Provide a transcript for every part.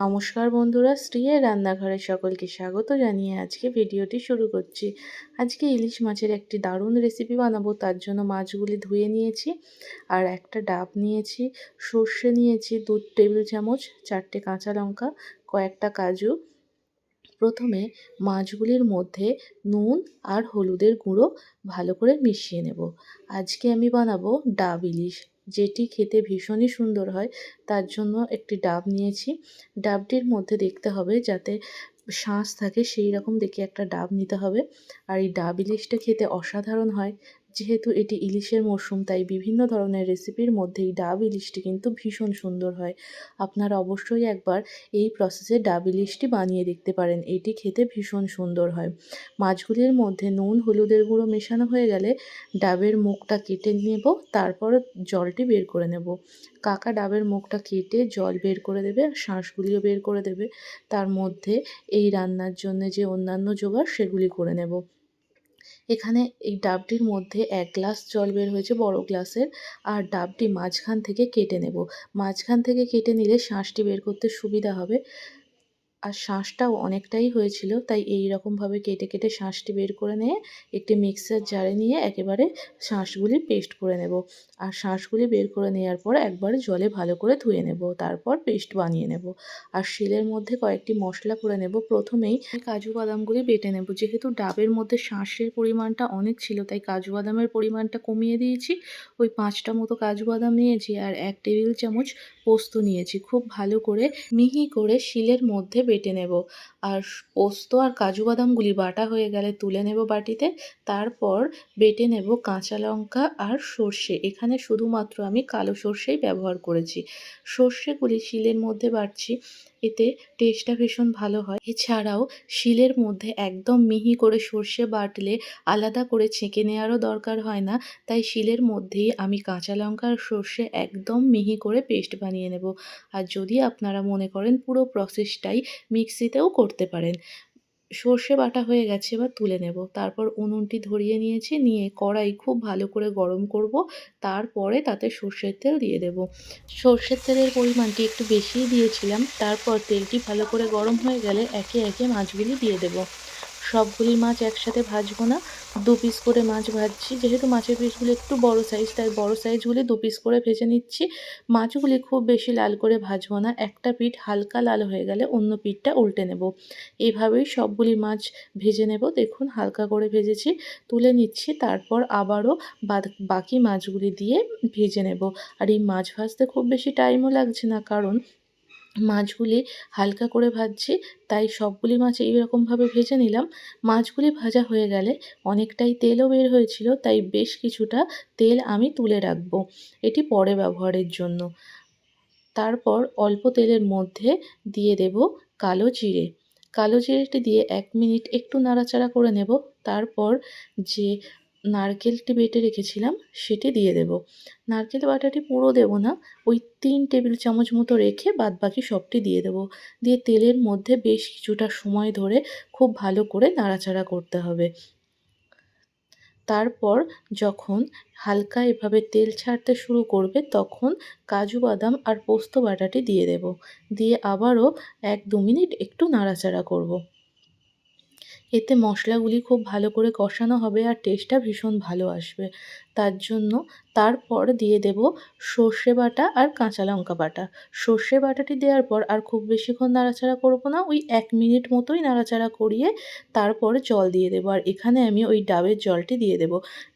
নমস্কার বন্ধুরা স্ত্রীয়ের রান্নাঘরে সকলকে স্বাগত জানিয়ে আজকে ভিডিওটি শুরু করছি। আজকে ইলিশ মাছের একটি দারুণ রেসিপি বানাবো, তার জন্য মাছগুলি ধুয়ে নিয়েছি আর একটা ডাব নিয়েছি, সর্ষে নিয়েছি, দু টেবিল চামচ, চারটে কাঁচা লঙ্কা, কয়েকটা কাজু। প্রথমে মাছগুলির মধ্যে নুন আর হলুদের গুঁড়ো ভালো করে মিশিয়ে নেব। আজকে আমি বানাবো ডাব ইলিশ। যেটি খেতে ভীষণই সুন্দর হয়, তার জন্য একটি ডাব নিয়েছি। ডাবটির মধ্যে দেখতে হবে যাতে শাঁস থাকে, সেই রকম দেখে একটা ডাব নিতে হবে। আর এই ডাব ইলিশটা খেতে অসাধারণ হয়। যেহেতু এটি ইলিশের মরশুম তাই বিভিন্ন ধরনের রেসিপির মধ্যে এই ডাব ইলিশটি কিন্তু ভীষণ সুন্দর হয়। আপনারা অবশ্যই একবার এই প্রসেসে ডাব ইলিশটি বানিয়ে দেখতে পারেন। এটি খেতে ভীষণ সুন্দর হয়। মাছগুলির মধ্যে নুন, হলুদের গুঁড়ো মেশানো হয়ে গেলে ডাবের মুখটা কেটে নেব, তারপর জলটি বের করে নেব। কাকা ডাবের মুখটা কেটে জল বের করে দেবে আর শাঁসগুলিও বের করে দেবে। তার মধ্যে এই রান্নার জন্য যে অন্যান্য জোগাড়, সেগুলি করে নেব। এখানে এই ডাবটির মধ্যে এক গ্লাস জল বের হয়েছে বড় গ্লাসের, আর ডাবটি মাঝখান থেকে কেটে নেব। মাঝখান থেকে কেটে নিলে শাঁসটি বের করতে সুবিধা হবে। আর শাঁসটাও অনেকটাই হয়েছিল। তাই এই রকমভাবে কেটে কেটে শাঁসটি বের করে নিয়ে একটি মিক্সার জারে নিয়ে একেবারে শাঁসগুলি পেস্ট করে নেব। আর শাঁসগুলি বের করে নেওয়ার পর একবার জলে ভালো করে ধুয়ে নেব। তারপর পেস্ট বানিয়ে নেব। আর শিলের মধ্যে কয়েকটি মশলা করে নেব। প্রথমেই কাজু বাদামগুলি বেটে নেব। যেহেতু ডাবের মধ্যে শাঁসের পরিমাণটা অনেক ছিল, তাই কাজু বাদামের পরিমাণটা কমিয়ে দিয়েছি। ওই পাঁচটা মতো কাজু বাদাম নিয়েছি আর এক টেবিল চামচ পোস্ত নিয়েছি। খুব ভালো করে মিহি করে শিলের মধ্যে বেটে নেব। আর পোস্ত আর কাজু বাদামগুলি বাটা হয়ে গেলে তুলে নেব বাটিতে। তারপর বেটে নেব কাঁচা লঙ্কা আর সর্ষে। এখানে শুধুমাত্র আমি কালো সর্ষেই ব্যবহার করেছি। সর্ষেগুলি শিলের মধ্যে বাটছি, এতে টেস্টটা ভীষণ ভালো হয়। এছাড়াও শিলের মধ্যে একদম মিহি করে সর্ষে বাটলে আলাদা করে ছেঁকে নেওয়ারও দরকার হয় না। তাই শিলের মধ্যেই আমি কাঁচা লঙ্কা আর সর্ষে একদম মিহি করে পেস্ট বানিয়ে নেব। আর যদি আপনারা মনে করেন পুরো প্রসেসটাই মিক্সিতেও করতে পারেন। সর্ষে বাটা হয়ে গেছে এবার তুলে নেব। তারপর উনুনটি ধরিয়ে নিয়েছি, নিয়ে কড়াই খুব ভালো করে গরম করব। তারপরে তাতে সর্ষের তেল দিয়ে দেব। সর্ষের তেলের পরিমাণটি একটু বেশিই দিয়েছিলাম। তারপর তেলটি ভালো করে গরম হয়ে গেলে একে একে মাছগুলি দিয়ে দেব। সবগুলি মাছ একসাথে ভাজবো না। দু পিস করে মাছ ভাজছি। যেহেতু মাছের পিসগুলো একটু বড় সাইজ তাই বড় সাইজগুলি দু পিস করে ভেজে নিচ্ছি। মাছগুলি খুব বেশি লাল করে ভাজবো না। একটা পিঠ হালকা লাল হয়ে গেলে অন্য পিঠটা উল্টে নেব। এইভাবেই সবগুলি মাছ ভেজে নেব। দেখুন, হালকা করে ভেজেছি। তুলে নিচ্ছি, তারপর আবারও বাকি মাছগুলি দিয়ে ভেজে নেব। আর এই মাছ ভাজতে খুব বেশি টাইমও লাগছে না, কারণ মাছগুলি হালকা করে ভাজছি, তাই সবগুলি মাছ এইরকমভাবে ভেজে নিলাম। মাছগুলি ভাজা হয়ে গেলে অনেকটাই তেলও বের হয়েছিল, তাই বেশ কিছুটা তেল আমি তুলে রাখব। এটি পরে ব্যবহারের জন্য। তারপর অল্প তেলের মধ্যে দিয়ে দেব কালো জিরে। কালো জিরেটি দিয়ে এক মিনিট একটু নাড়াচাড়া করে নেব। তারপর যে নারকেলটি বেটে রেখেছিলাম, সেটি দিয়ে দেব। নারকেল বাটাটি পুরো দেব না, ওই তিন টেবিল চামচ মতো রেখে বাদবাকি সবটি দিয়ে দেব। দিয়ে তেলের মধ্যে বেশ কিছুটা সময় ধরে খুব ভালো করে নাড়াচাড়া করতে হবে। তারপর যখন হালকা এভাবে তেল ছাড়তে শুরু করবে, তখন কাজু বাদাম আর পোস্ত বাটাটি দিয়ে দেব। দিয়ে আবারও এক দু মিনিট একটু নাড়াচাড়া করব। এতে মশলাগুলি খুব ভালো করে কষানো হবে আর টেস্টটা ভীষণ ভালো আসবে। তার জন্য তারপর দিয়ে দেব সর্ষে বাটা আর কাঁচা লঙ্কা বাটা। সর্ষে বাটাটি দেওয়ার পর আর খুব বেশিক্ষণ নাড়াচাড়া করব না, ওই এক মিনিট মতোই নাড়াচাড়া করিয়ে তারপর জল দিয়ে দেবো। আর এখানে আমি ওই ডাবের জলটি দিয়ে দেব।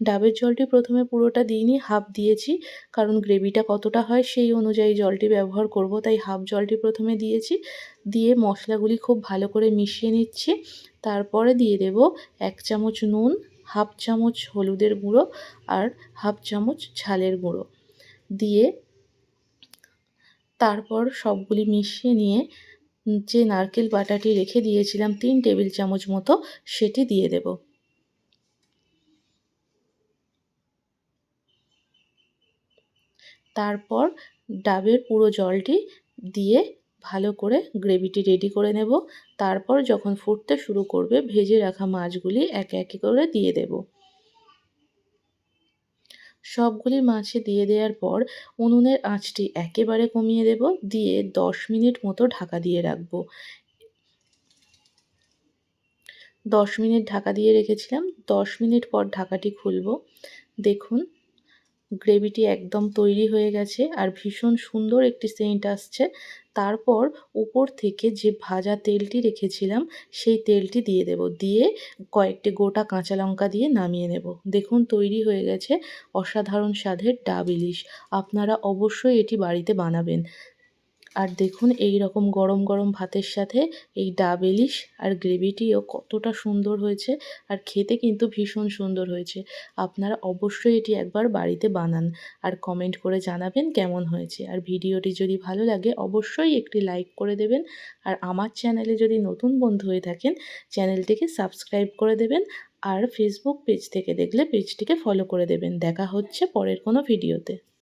ডাবের জলটি প্রথমে পুরোটা দিইনি হাফ দিয়েছি, কারণ গ্রেভিটা কতটা হয় সেই অনুযায়ী জলটি ব্যবহার করব, তাই হাফ জলটি প্রথমে দিয়েছি। দিয়ে মশলাগুলি খুব ভালো করে মিশিয়ে নিচ্ছি। তারপরে দিয়ে দেব এক চামচ নুন, হাফ চামচ হলুদের গুঁড়ো আর হাফ চামচ ঝালের গুঁড়ো। দিয়ে তারপর সবগুলি মিশিয়ে নিয়ে যে নারকেল বাটাটি রেখে দিয়েছিলাম তিন টেবিল চামচ মতো, সেটি দিয়ে দেব। তারপর ডাবের পুরো জলটি দিয়ে ভালো করে গ্রেভিটি রেডি করে নেব। তারপর যখন ফুটতে শুরু করবে, ভেজে রাখা মাছগুলি একে একে করে দিয়ে দেব। সবগুলি মাছে দিয়ে দেওয়ার পর উনুনের আঁচটি একেবারে কমিয়ে দেব, দিয়ে দশ মিনিট মতো ঢাকা দিয়ে রাখব। দশ মিনিট ঢাকা দিয়ে রেখেছিলাম, দশ মিনিট পর ঢাকাটি খুলব। দেখুন গ্রেভিটি একদম তৈরি হয়ে গেছে আর ভীষণ সুন্দর একটি সেন্ট আসছে। তারপর উপর থেকে যে ভাজা তেলটি রেখেছিলাম, সেই তেলটি দিয়ে দেব। দিয়ে কয়েকটি গোটা কাঁচা লঙ্কা দিয়ে নামিয়ে নেব। দেখুন, তৈরি হয়ে গেছে অসাধারণ স্বাদের ডাব ইলিশ। আপনারা অবশ্যই এটি বাড়িতে বানাবেন। আর দেখুন এই রকম গরম গরম ভাতের সাথে এই ডাব ইলিশ আর গ্রেভিটিও কতটা সুন্দর হয়েছে আর খেতে কিন্তু ভীষণ সুন্দর হয়েছে। আপনারা অবশ্যই এটি একবার বাড়িতে বানান আর কমেন্ট করে জানাবেন কেমন হয়েছে। আর ভিডিওটি যদি ভালো লাগে অবশ্যই একটি লাইক করে দেবেন আর আমার চ্যানেলে যদি নতুন বন্ধু হয়ে থাকেন চ্যানেলটিকে সাবস্ক্রাইব করে দেবেন আর ফেসবুক পেজ থেকে দেখলে পেজটিকে ফলো করে দেবেন। দেখা হচ্ছে পরের কোনো ভিডিওতে।